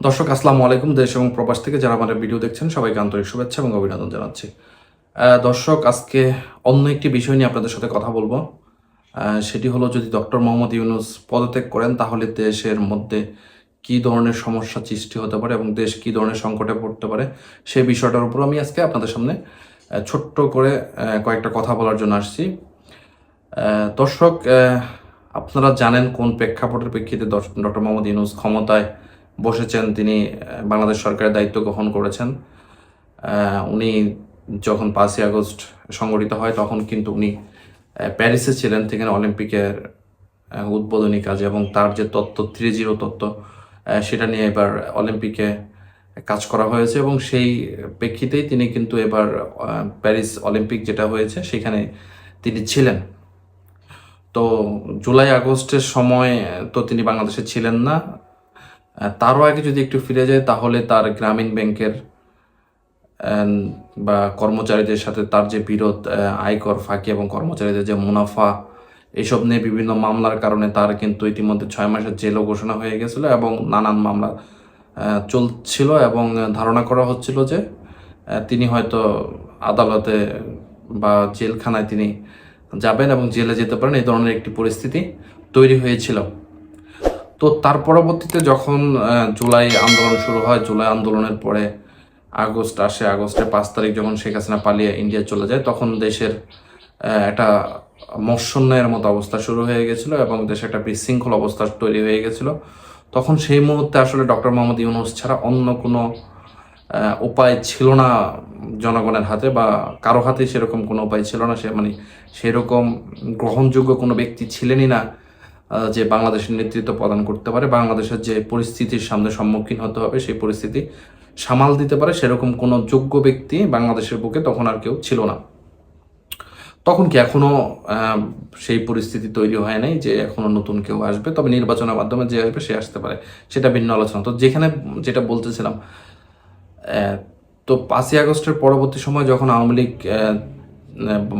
দর্শক, আসসালামু আলাইকুম। দেশ এবং প্রবাস থেকে যারা আমাদের ভিডিও দেখছেন, সবাইকে আন্তরিক শুভেচ্ছা এবং অভিনন্দন জানাচ্ছি। দর্শক, আজকে অন্য একটি বিষয় নিয়ে আপনাদের সাথে কথা বলব। সেটি হলো যদি ডক্টর মোহাম্মদ ইউনুস পদত্যাগ করেন, তাহলে দেশের মধ্যে কি ধরনের সমস্যা সৃষ্টি হতে পারে এবং দেশ কি ধরনের সংকটে পড়তে পারে, সেই বিষয়টার উপর আমি আজকে আপনাদের সামনে ছোট্ট করে কয়েকটা কথা বলার জন্য আসছি। দর্শক আপনারা জানেন কোন প্রেক্ষাপটের প্রেক্ষিতে ডক্টর মোহাম্মদ ইউনুস ক্ষমতায় বসেছেন তিনি বাংলাদেশ সরকারের দায়িত্ব গ্রহণ করেছেন। উনি যখন পাঁচই আগস্ট সংগঠিত হয়, তখন কিন্তু উনি প্যারিসে ছিলেন সেখানে অলিম্পিকের উদ্বোধনী কাজ এবং তার যে তত্ত্ব থ্রি জিরো তত্ত্ব সেটা নিয়ে এবার অলিম্পিকে কাজ করা হয়েছে এবং সেই প্রেক্ষিতেই তিনি কিন্তু এবার প্যারিস অলিম্পিক যেটা হয়েছে সেখানে তিনি ছিলেন। তো জুলাই আগস্টের সময় তো তিনি বাংলাদেশে ছিলেন না তারও আগে যদি একটু ফিরে যায়, তাহলে তার গ্রামীণ ব্যাংকের বা কর্মচারীদের সাথে তার যে বিরোধ আয়কর, ফাঁকি এবং কর্মচারীদের যে মুনাফা, এসব নিয়ে বিভিন্ন মামলার কারণে তার কিন্তু ইতিমধ্যে ছয় মাসের জেলও ঘোষণা হয়ে গেছিল এবং নানান মামলা চলছিল এবং ধারণা করা হচ্ছিল যে তিনি হয়তো আদালতে বা জেলখানায় তিনি যাবেন এবং জেলে যেতে পারেন। এই ধরনের একটি পরিস্থিতি তৈরি হয়েছিল। তো তার পরবর্তীতে যখন জুলাই আন্দোলন শুরু হয়, জুলাই আন্দোলনের পরে আগস্ট আসে, আগস্টের পাঁচ তারিখ যখন শেখ হাসিনা পালিয়ে ইন্ডিয়া চলে যায়, তখন দেশের একটা মৎস্যন্যায়ের মতো অবস্থা শুরু হয়ে গেছিল এবং দেশে একটা বিশৃঙ্খল অবস্থা তৈরি হয়ে গেছিল। তখন সেই মুহূর্তে আসলে ডক্টর মোহাম্মদ ইউনুস ছাড়া অন্য কোনো উপায় ছিল না জনগণের হাতে বা কারও হাতে সেরকম কোনো উপায় ছিল না। সে মানে সেরকম গ্রহণযোগ্য কোনো ব্যক্তি ছিলেনই না। যে বাংলাদেশের নেতৃত্ব প্রদান করতে পারে বাংলাদেশের যে পরিস্থিতির সামনে সম্মুখীন হতে হবে সেই পরিস্থিতি সামাল দিতে পারে সেরকম কোনো যোগ্য ব্যক্তি বাংলাদেশের বুকে তখন আর কেউ ছিল না। তখন কি এখনও আহ, সেই পরিস্থিতি তৈরি হয় নাই যে এখনও নতুন কেউ আসবে? তবে নির্বাচনের মাধ্যমে যে আসবে সে আসতে পারে। সেটা ভিন্ন আলোচনা। তো যেখানে যেটা বলতেছিলাম তো পাঁচই আগস্টের পরবর্তী সময় যখন আওয়ামী লীগ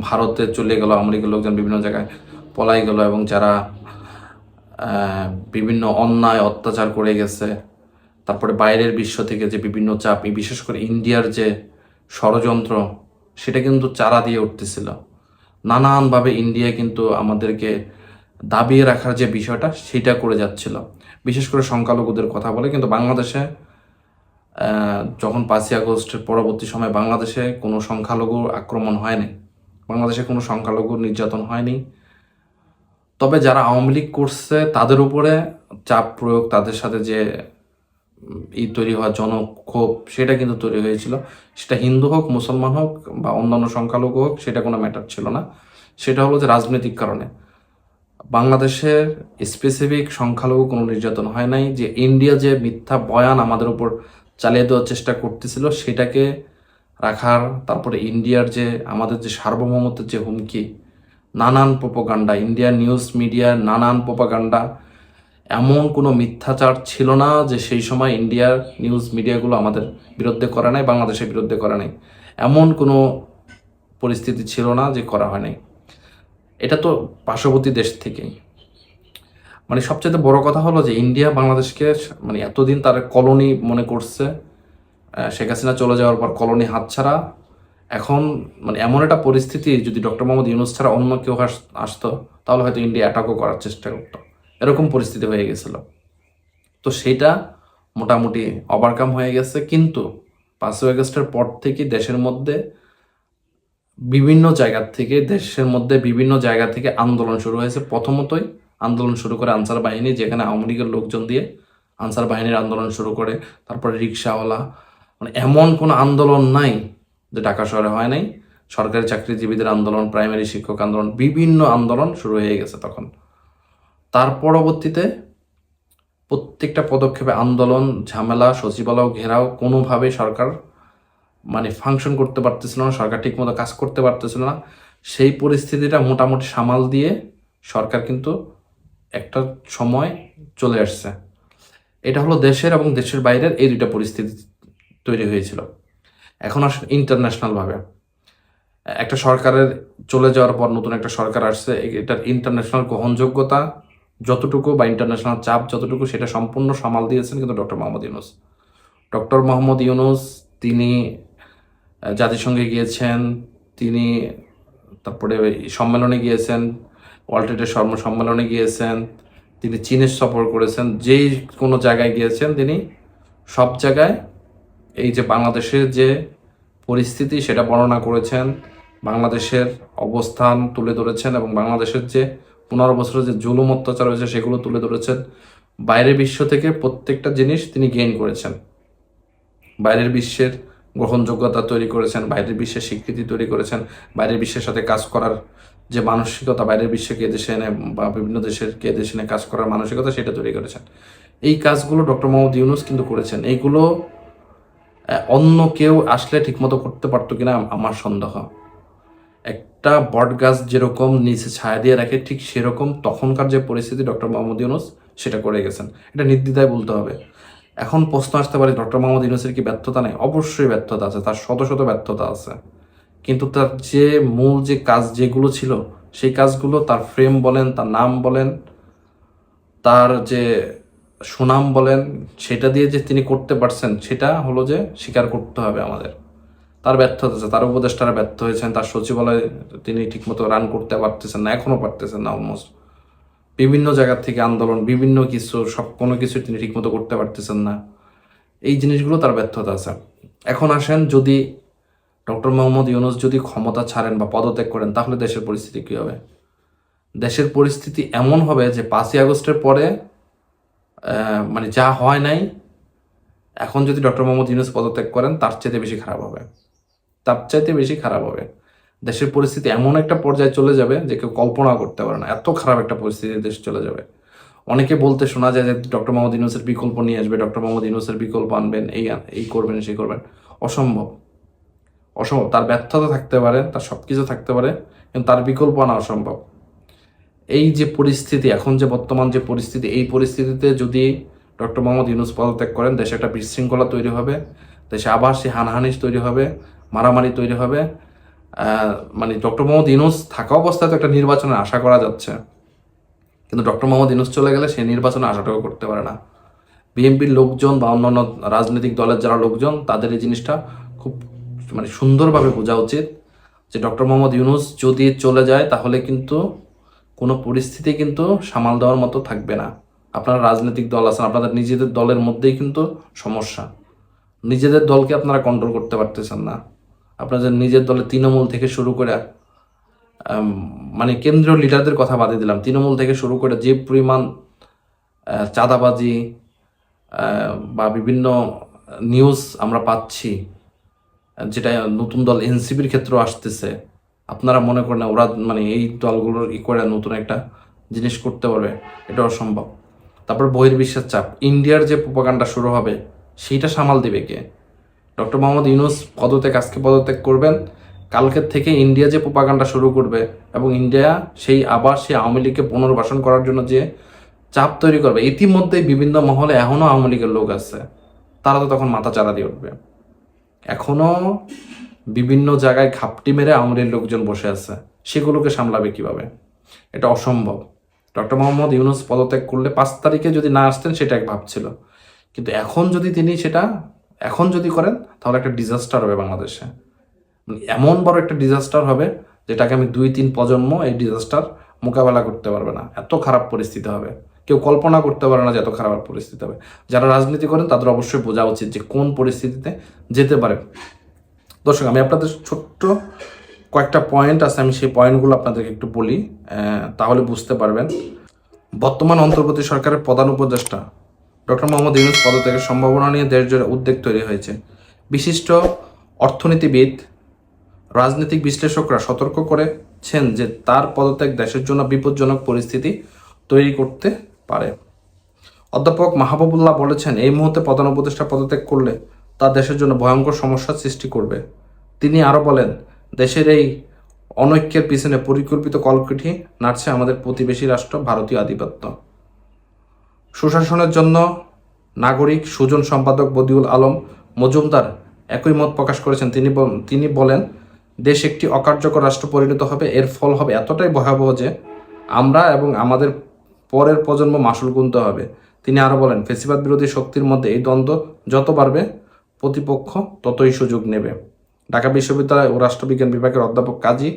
ভারতে চলে গেল আওয়ামী লীগের লোকজন বিভিন্ন জায়গায় পলাই গেল এবং যারা বিভিন্ন অন্যায় অত্যাচার করে গেছে। তারপরে বাইরের বিশ্ব থেকে যে বিভিন্ন চাপ বিশেষ করে ইন্ডিয়ার যে ষড়যন্ত্র, সেটা কিন্তু চারা দিয়ে উঠতেছিল। নানানভাবে ইন্ডিয়া কিন্তু আমাদেরকে দাবিয়ে রাখার যে বিষয়টা, সেটা করে যাচ্ছিল। বিশেষ করে সংখ্যালঘুদের কথা বলে, কিন্তু বাংলাদেশে যখন পাঁচই আগস্টের পরবর্তী সময় বাংলাদেশে কোনো সংখ্যালঘু আক্রমণ হয়নি, বাংলাদেশে কোনো সংখ্যালঘু নির্যাতন হয়নি তবে যারা আওয়ামী লীগ করছে, তাদের উপরে চাপ প্রয়োগ, তাদের সাথে যে ই তৈরি হওয়া জনক্ষোভ, সেটা কিন্তু তৈরি হয়েছিল। সেটা হিন্দু হোক, মুসলমান হোক, বা অন্যান্য সংখ্যালঘু হোক, সেটা কোনো ম্যাটার ছিল না। সেটা হলো যে রাজনৈতিক কারণে। বাংলাদেশের স্পেসিফিক সংখ্যালঘু কোনো নির্যাতন হয় নাই, যে ইন্ডিয়া যে মিথ্যা বয়ান আমাদের উপর চালিয়ে দেওয়ার চেষ্টা করতেছিল, সেটাকে রাখার, তারপরে ইন্ডিয়ার যে, আমাদের যে সার্বভৌমত্বের যে হুমকি নানান প্রোপাগান্ডা ইন্ডিয়ান নিউজ মিডিয়া নানান প্রোপাগান্ডা। এমন কোনো মিথ্যাচার ছিল না যে সেই সময় ইন্ডিয়ার নিউজ মিডিয়াগুলো আমাদের বিরুদ্ধে করে নাই বাংলাদেশের বিরুদ্ধে করে নাই। এমন কোনো পরিস্থিতি ছিল না যে করা হয় নাই। এটা তো পার্শ্ববর্তী দেশ থেকেই মানে সবচেয়ে বড় কথা হলো যে ইন্ডিয়া বাংলাদেশকে মানে এতদিন তার কলোনি মনে করছে শেখ হাসিনা চলে যাওয়ার পর কলোনি হাতছাড়া এখন মানে এমন একটা পরিস্থিতি যদি ডক্টর মোহাম্মদ ইউনুস ছাড়া অন্য কেউ আস- আসতো, তাহলে হয়তো ইন্ডিয়া অ্যাটাকও করার চেষ্টা করতো। এরকম পরিস্থিতি হয়ে গেছিল। তো সেটা মোটামুটি ওভারকাম হয়ে গেছে। কিন্তু পাঁচই আগস্টের পর থেকে দেশের মধ্যে বিভিন্ন জায়গা থেকে, দেশের মধ্যে বিভিন্ন জায়গা থেকে আন্দোলন শুরু হয়েছে। প্রথমতই আন্দোলন শুরু করে আনসার বাহিনী, যেখানে আওয়ামী লীগের লোকজন দিয়ে আনসার বাহিনীর আন্দোলন শুরু করে। তারপরে রিক্সাওয়ালা মানে এমন কোনো আন্দোলন নাই যে ঢাকা শহরে হয় নাই, সরকারি চাকরিজীবীদের আন্দোলন প্রাইমারি শিক্ষক আন্দোলন, বিভিন্ন আন্দোলন শুরু হয়ে গেছে তখন। তার পরবর্তীতে প্রত্যেকটা পদক্ষেপে আন্দোলন, ঝামেলা, সচিবালয় ঘেরাও কোনোভাবে সরকার মানে ফাংশন করতে পারতেছিল না, সরকার ঠিকমতো কাজ করতে পারতেছিল না। সেই পরিস্থিতিটা মোটামুটি সামাল দিয়ে সরকার কিন্তু একটা সময় চলে আসছে। এটা হলো দেশের এবং দেশের বাইরের এই দুইটা পরিস্থিতি তৈরি হয়েছিল। এখন ইন্টারন্যাশনালভাবে একটা সরকারের চলে যাওয়ার পর নতুন একটা সরকার আসছে, এটার ইন্টারন্যাশনাল গ্রহণযোগ্যতা যতটুকু বা ইন্টারন্যাশনাল চাপ যতটুকু সেটা সম্পূর্ণ সামাল দিয়েছেন কিন্তু ডক্টর মোহাম্মদ ইউনুস। ডক্টর মোহাম্মদ ইউনুস, তিনি জাতিসংঘে গিয়েছেন, তিনি তারপরে সম্মেলনে গিয়েছেন, ওয়ার্ল্ড ট্রেডের সর্ব সম্মেলনে গিয়েছেন, তিনি চীনের সফর করেছেন, যেই কোনো জায়গায় গিয়েছেন তিনি সব জায়গায় এই যে বাংলাদেশের যে পরিস্থিতি সেটা বর্ণনা করেছেন, বাংলাদেশের অবস্থান তুলে ধরেছেন এবং বাংলাদেশের যে পনেরো বছরের যে জুলুম অত্যাচার হয়েছে সেগুলো তুলে ধরেছেন। বাইরের বিশ্ব থেকে প্রত্যেকটা জিনিস তিনি গেইন করেছেন। বাইরের বিশ্বের গ্রহণযোগ্যতা তৈরি করেছেন, বাইরের বিশ্বের স্বীকৃতি তৈরি করেছেন, বাইরের বিশ্বের সাথে কাজ করার যে মানসিকতা, বাইরের বিশ্বকে দেশে এনে বা বিভিন্ন দেশের কে দেশে এনে কাজ করার মানসিকতা সেটা তৈরি করেছেন। এই কাজগুলো ডক্টর মোহাম্মদ ইউনুস কিন্তু করেছেন। এইগুলো অন্য কেউ আসলে ঠিকমতো করতে পারতো কিনা আমার সন্দেহ। একটা বট গাছ যেরকম নিচে ছায়া দিয়ে রাখে, ঠিক সেরকম তখনকার যে পরিস্থিতি ডক্টর মোহাম্মদ ইউনুস সেটা করে গেছেন। এটা নির্দ্বিধায় বলতে হবে। এখন প্রশ্ন আসতে পারে, ডক্টর মোহাম্মদ ইউনুসের কি ব্যর্থতা নেই? অবশ্যই ব্যর্থতা আছে, তার শত শত ব্যর্থতা আছে। কিন্তু তার যে মূল যে কাজ যেগুলো ছিল, সেই কাজগুলো তার ফ্রেম বলেন, তার নাম বলেন, তার যে সুনাম বলেন, সেটা দিয়ে যে তিনি করতে পারছেন, সেটা হলো যে স্বীকার করতে হবে আমাদের। তার ব্যর্থতা আছে, তার উপদেষ্টারা ব্যর্থ হয়েছেন, তার সচিবালয়ে তিনি ঠিকমতো রান করতে পারতেছেন না, এখনও পারতেছেন না অলমোস্ট বিভিন্ন জায়গা থেকে আন্দোলন, বিভিন্ন কিছু, সব কোনো কিছু তিনি ঠিকমতো করতে পারতেছেন না। এই জিনিসগুলো তার ব্যর্থতা আছে। এখন আসেন, যদি ডক্টর মোহাম্মদ ইউনুস যদি ক্ষমতা ছাড়েন বা পদত্যাগ করেন, তাহলে দেশের পরিস্থিতি কী হবে? দেশের পরিস্থিতি এমন হবে যে পাঁচই আগস্টের পরে মানে যা হয় নাই, এখন যদি ডক্টর মোহাম্মদ ইউনুস পদত্যাগ করেন, তার চাইতে বেশি খারাপ হবে। তার চাইতে বেশি খারাপ হবে। দেশের পরিস্থিতি এমন একটা পর্যায়ে চলে যাবে যে কেউ কল্পনা করতে পারে না। এত খারাপ একটা পরিস্থিতি দেশ চলে যাবে। অনেকে বলতে শোনা যায় যে ডক্টর মোহাম্মদ ইউনুসের বিকল্প নিয়ে আসবে, ডক্টর মোহাম্মদ ইউনুসের বিকল্প আনবেন, এই এই করবেন, সেই করবেন। অসম্ভব। অসম্ভব। তার ব্যর্থতা থাকতে পারে, তার সব কিছু থাকতে পারে, কিন্তু তার বিকল্প আনা অসম্ভব। এই যে পরিস্থিতি, এখন যে বর্তমান যে পরিস্থিতি, এই পরিস্থিতিতে যদি ডক্টর মোহাম্মদ ইউনুস পদত্যাগ করেন, দেশে একটা বিশৃঙ্খলা তৈরি হবে, দেশে আবার সে হানাহানি তৈরি হবে, মারামারি তৈরি হবে মানে ডক্টর মোহাম্মদ ইউনুস থাকা অবস্থায় তো একটা নির্বাচনের আশা করা যাচ্ছে। কিন্তু ডক্টর মোহাম্মদ ইউনুস চলে গেলে সেই নির্বাচনে আশাটাও করতে পারে না। বিএনপির লোকজন বা অন্যান্য রাজনৈতিক দলের যারা লোকজন, তাদের এই জিনিসটা খুব মানে সুন্দরভাবে বোঝা উচিত যে ডক্টর মোহাম্মদ ইউনুস যদি চলে যায়, তাহলে কিন্তু কোনো পরিস্থিতি কিন্তু সামাল দেওয়ার মতো থাকবে না। আপনারা রাজনৈতিক দল আছেন, আপনাদের নিজেদের দলের মধ্যেই কিন্তু সমস্যা। নিজেদের দলকে আপনারা কন্ট্রোল করতে পারতেছেন না। আপনাদের নিজের দলে তৃণমূল থেকে শুরু করে মানে কেন্দ্রীয় লিডারদের কথা বাদে দিলাম। তৃণমূল থেকে শুরু করে যে পরিমাণ চাঁদাবাজি বা বিভিন্ন নিউজ আমরা পাচ্ছি, যেটা নতুন দল এনসিপির ক্ষেত্রেও আসতেছে আপনারা মনে করেন ওরা মানে এই দলগুলোর ই করে নতুন একটা জিনিস করতে পারবে এটা অসম্ভব তারপর বহির্বিশ্বের চাপ। ইন্ডিয়ার যে প্রোপাগান্ডা শুরু হবে, সেইটা সামাল দিবে কে? ডক্টর মোহাম্মদ ইউনুস পদত্যাগ, আজকে পদত্যাগ করবেন। কালকের থেকে ইন্ডিয়া যে প্রোপাগান্ডা শুরু করবে এবং ইন্ডিয়া সেই আবার সেই আওয়ামী লীগকে পুনর্বাসন করার জন্য যে চাপ তৈরি করবে, ইতিমধ্যেই বিভিন্ন মহলে এখনও আওয়ামী লীগের লোক আছে। তারা তো তখন মাথা চারা দিয়ে উঠবে। এখনও বিভিন্ন জায়গায় ঘাপটি মেরে আওয়ামী লোকজন বসে আছে। সেগুলোকে সামলাবে কীভাবে? এটা অসম্ভব। ডক্টর মোহাম্মদ ইউনুস পদত্যাগ করলে পাঁচ তারিখে যদি না আসতেন, সেটা এক ভাবছিল কিন্তু এখন যদি তিনি সেটা, এখন যদি করেন, তাহলে একটা ডিজাস্টার হবে বাংলাদেশে। মানে এমন বড় একটা ডিজাস্টার হবে, যেটাকে আমি দুই তিন প্রজন্ম এই ডিজাস্টার মোকাবেলা করতে পারবে না। এত খারাপ পরিস্থিতি হবে। কেউ কল্পনা করতে পারে না যে এত খারাপ পরিস্থিতি হবে। যারা রাজনীতি করেন, তাদের অবশ্যই বোঝা উচিত যে কোন পরিস্থিতিতে যেতে পারে। দর্শক, আমি আপনাদের ছোট্ট কয়েকটা পয়েন্ট আছে, আমি সেই পয়েন্টগুলো আপনাদেরকে একটু বলি তাহলে বুঝতে পারবেন। বর্তমান অন্তর্বর্তী সরকারের প্রধান উপদেষ্টা ডক্টর মোহাম্মদ ইউনুস পদত্যাগের সম্ভাবনা নিয়ে দেশ জুড়ে উদ্বেগ তৈরি হয়েছে। বিশিষ্ট অর্থনীতিবিদ, রাজনৈতিক বিশ্লেষকরা সতর্ক করেছেন যে তার পদত্যাগ দেশের জন্য বিপজ্জনক পরিস্থিতি তৈরি করতে পারে। অধ্যাপক মাহবুবুল্লাহ বলেছেন, এই মুহূর্তে প্রধান উপদেষ্টা পদত্যাগ করলে তা দেশের জন্য ভয়ঙ্কর সমস্যার সৃষ্টি করবে। তিনি আরও বলেন, দেশের এই অনৈক্যের পিছনে পরিকল্পিত কলকাঠি নাড়ছে আমাদের প্রতিবেশী রাষ্ট্র, ভারতীয় আধিপত্য। সুশাসনের জন্য নাগরিক সুজন সম্পাদক বদিউল আলম মজুমদার একই মত প্রকাশ করেছেন। তিনি তিনি বলেন, দেশ একটি অকার্যকর রাষ্ট্র পরিণত হবে, এর ফল হবে এতটাই ভয়াবহ যে আমরা এবং আমাদের পরের প্রজন্ম মাসুল গুনতে হবে। তিনি আরও বলেন, ফেসিবাদ বিরোধী শক্তির মধ্যে এই দ্বন্দ্ব যত বাড়বে প্রতিপক্ষ ততই সুযোগ নেবে। ঢাকা বিশ্ববিদ্যালয় ও রাষ্ট্রবিজ্ঞান বিভাগের অধ্যাপক কাজী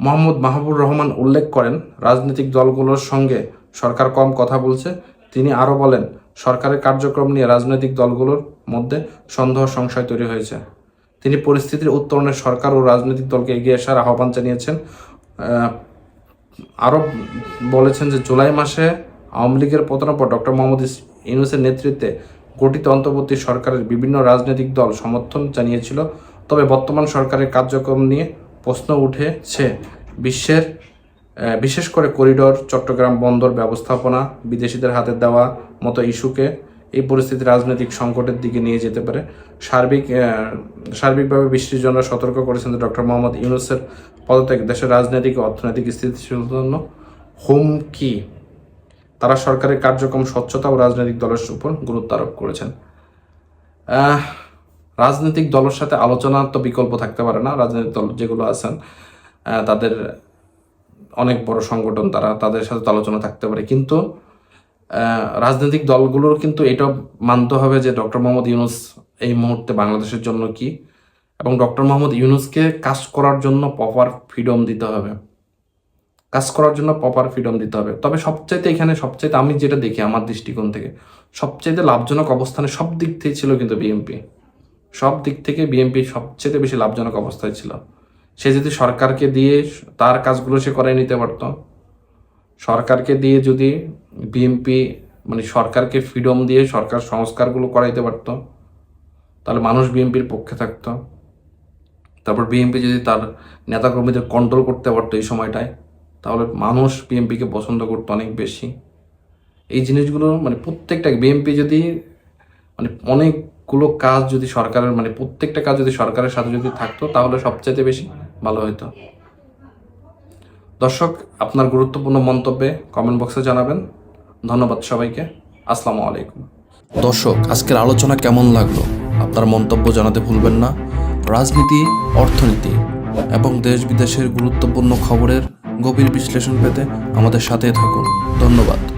মোহাম্মদ মাহবুর রহমান উল্লেখ করেন, রাজনৈতিক দলগুলোর সঙ্গে সরকার কম কথা বলছে। তিনি আরও বলেন, সরকারের কার্যক্রম নিয়ে রাজনৈতিক দলগুলোর মধ্যে সন্দেহ সংশয় তৈরি হয়েছে। তিনি পরিস্থিতির উত্তরণে সরকার ও রাজনৈতিক দলকে এগিয়ে আসার আহ্বান জানিয়েছেন। আরও বলেছেন যে জুলাই মাসে আওয়ামী লীগের পতনের পর ডক্টর মোহাম্মদ ইউনূসের নেতৃত্বে গঠিত অন্তর্বর্তী সরকারের বিভিন্ন রাজনৈতিক দল সমর্থন জানিয়েছিল, তবে বর্তমান সরকারের কার্যক্রম নিয়ে প্রশ্ন উঠেছে। বিশ্বের বিশেষ করে করিডোর, চট্টগ্রাম বন্দর ব্যবস্থাপনা, বিদেশিদের হাতে দেওয়া মতো ইস্যুকে এই পরিস্থিতি রাজনৈতিক সংকটের দিকে নিয়ে যেতে পারে। সার্বিক সার্বিকভাবে বৃষ্টির জন্য সতর্ক করেছেন ডক্টর মোহাম্মদ ইউনুসের পদত্যাগ দেশের রাজনৈতিক অর্থনৈতিক স্থিতিশীলতার জন্য হুমকি। তারা সরকারের কার্যক্রম, স্বচ্ছতা ও রাজনৈতিক দলের উপর গুরুত্ব আরোপ করেছেন। রাজনৈতিক দলের সাথে আলোচনার তো বিকল্প থাকতে পারে না। রাজনৈতিক দল যেগুলো আছেন তাদের অনেক বড় সংগঠন তারা, তাদের সাথে তো আলোচনা থাকতে পারে। কিন্তু রাজনৈতিক দলগুলোর কিন্তু এটাও মানতে হবে যে ডক্টর মোহাম্মদ ইউনুস এই মুহূর্তে বাংলাদেশের জন্য কি? এবং ডক্টর মোহাম্মদ ইউনুসকে কাজ করার জন্য প্রপার ফ্রিডম দিতে হবে। কাজ করার জন্য প্রপার ফ্রিডম দিতে হবে। তবে সবচাইতে এখানে সবচাইতে আমি যেটা দেখি আমার দৃষ্টিকোণ থেকে, সবচাইতে লাভজনক অবস্থানে সব দিক থেকে ছিল কিন্তু বিএনপি সব দিক থেকে বিএনপি সবচেয়ে বেশি লাভজনক অবস্থায় ছিল। সে যদি সরকারকে দিয়ে তার কাজগুলো সে করাই নিতে পারত। সরকারকে দিয়ে যদি বিএনপি মানে সরকারকে ফ্রিডম দিয়ে সরকার সংস্কারগুলো করাইতে পারতো, তাহলে মানুষ বিএনপির পক্ষে থাকতো। তারপর বিএনপি যদি তার নেতাকর্মীদের কন্ট্রোল করতে পারতো এই সময়টায় তাহলে মানুষ বিএনপিকে পছন্দ করতো অনেক বেশি। এই জিনিসগুলো মানে প্রত্যেকটা বিএনপি যদি মানে অনেকগুলো কাজ যদি সরকারের মানে প্রত্যেকটা কাজ যদি সরকারের সাথে যদি থাকতো, তাহলে সবচাইতে বেশি ভালো হতো দর্শক, আপনার গুরুত্বপূর্ণ মন্তব্যে কমেন্ট বক্সে জানাবেন। ধন্যবাদ সবাইকে। আসসালামু আলাইকুম। দর্শক, আজকের আলোচনা কেমন লাগল? আপনার মন্তব্য জানাতে ভুলবেন না। রাজনীতি, অর্থনীতি এবং দেশ বিদেশের গুরুত্বপূর্ণ খবরের গভীর বিশ্লেষণ পেতে আমাদের সাথে থাকুন। ধন্যবাদ।